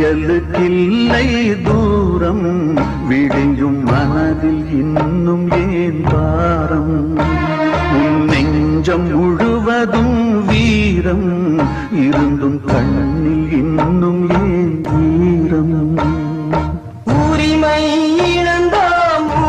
வியலுக்கில்லை தூரம் விடியும் மனதில் இன்னும் ஏன் பாரம்? உன் நெஞ்சம் முழுவதும் வீரம் இருந்தும் கண்ணில் இன்னும்